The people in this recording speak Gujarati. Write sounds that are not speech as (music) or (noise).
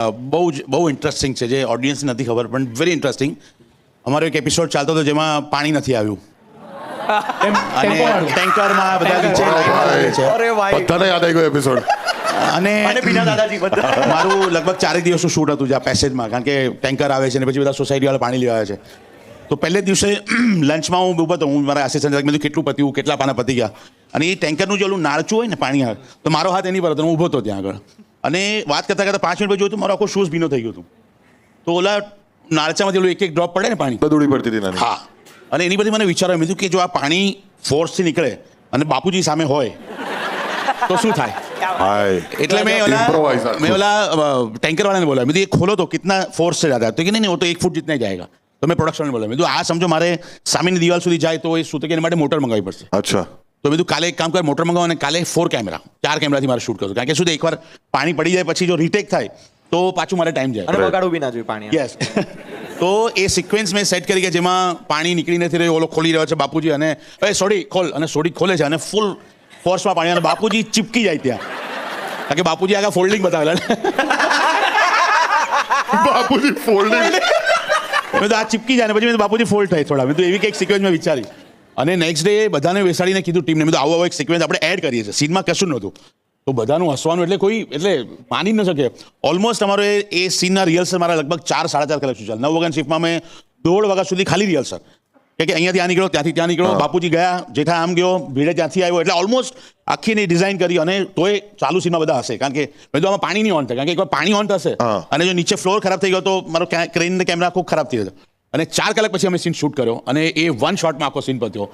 બહુ જ બહુ ઇન્ટરેસ્ટિંગ છે જે ઓડિયન્સ નથી ખબર પણ વેરી ઇન્ટરેસ્ટિંગ અમારો એક એપિસોડ ચાલતો હતો જેમાં પાણી નથી આવ્યું. (laughs) અને ટેન્કરમાં બધા બધાને યાદ આવી ગયો એપિસોડ અને (laughs) મારું લગભગ ચારેક દિવસનું શૂટ હતું જ્યાં પેસેજમાં કારણ કે ટેન્કર આવે છે ને પછી બધા સોસાયટીવાળા પાણી લેવા આવે છે. તો પહેલે દિવસે (clears throat) લંચમાં હું ઊભો હતો હું મારા આસિસ્ટન્ટ મેં કેટલું પત્યું કેટલા પાના પતી ગયા? અને એ ટેન્કરનું જે ઓલું નાળચું હોય ને પાણી આવે તો મારો હાથ એની પર હતો હું ઊભો હતો ત્યાં આગળ. અને વાત કરતાં કરતાં પાંચ મિનિટ પછી જોયું મારો આખો શૂઝ ભીનો થઈ ગયો હતું. તો ઓલા નાળચામાંથી ઓલું એક એક ડ્રોપ પડે ને પાણી? દોડી પડતી હતી હા. અને એની બધી મને વિચારો આવ્યું કે જો આ પાણી ફોર્સથી નીકળે અને બાપુજી સામે હોય તો શું થાય? એટલે મેં ઓલા મેં ઓલા ટેન્કર વાળાને બોલાવ્યું. મેં એ ખોલો તો કિતના ફોર્સ છે દાદા? તો કે નહીં નહીં તો એક ફૂટ જીતને જાયગા. તો મેં પ્રોડક્શનને બોલાવ્યું. મેં આ સમજો મારે સામેની દિવાલ સુધી જાય તો એ શું કે એના માટે મોટર મંગાવવી પડશે. અચ્છા. તો મેં કાલે એક કામ કર મોટર મંગાવો અને કાલે ફોર કેમેરા ચાર કેમેરાથી મારે શૂટ કરશું કારણ કે શું એકવાર પાણી પડી જાય પછી જો રીટેક થાય તો પાછું મારે ટાઈમ જાય. અને બગાડવું બી ના જોઈએ પાણી. યસ તો એ સિક્વન્સ મેં સેટ કરી કે જેમાં પાણી નીકળી નથી રહ્યું ઓલો ખોલી રહ્યો છે બાપુજી અને એ સોડી ખોલ અને સોડી ખોલે છે અને ફૂલ ફોર્સમાં પાણી અને બાપુજી ચીપકી જાય ત્યાં. કારણ કે બાપુજી આગળ ફોલ્ડિંગ બતાવેલા (laughs) બાપુજી ફોલ્ડિંગ મેં તો આ ચીપકી જાય ને પછી મેં બાપુજી ફોલ્ડ થાય થોડા. મેં તો એવી કંઈક સિક્વન્સ મેં વિચારી. અને નેક્સ્ટ ડે બધાને બેસાડીને કીધું ટીમને મેં તો આવો આવો એક સિક્વન્સ આપણે એડ કરીએ છીએ. સીનમાં કશું નહોતું. તો બધાનું હસવાનું એટલે કોઈ એટલે માની ન શકે. ઓલમોસ્ટ અમારો એ સીનના રિહર્સલ મારા લગભગ ચાર સાડા ચાર કલાક સુધી ચાલે. નવ વાગ્યાની શિફ્ટમાં મેં દોઢ વાગ્યા સુધી ખાલી રિહર્સલ કે કે અહીંયાથી આ નીકળ્યો ત્યાંથી ત્યાં નીકળ્યો બાપુજી ગયા જેઠા આમ ગયો ભીડે ત્યાંથી આવ્યો. એટલે ઓલમોસ્ટ આખી એની ડિઝાઇન કરી અને તોય ચાલુ સીનમાં બધા હશે. કારણ કે મેં તો આમાં પાણી નહીં ઓન થાય. કારણ કે એકવાર પાણી ઓન થશે અને જો નીચે ફ્લોર ખરાબ થઈ ગયો તો મારો ક્રેન ને કેમેરા ખૂબ ખરાબ થઈ જશે અને ચાર કલાક પછી અમે સીન શૂટ કર્યો અને એ વન શોટમાં આખો સીન પત્યો.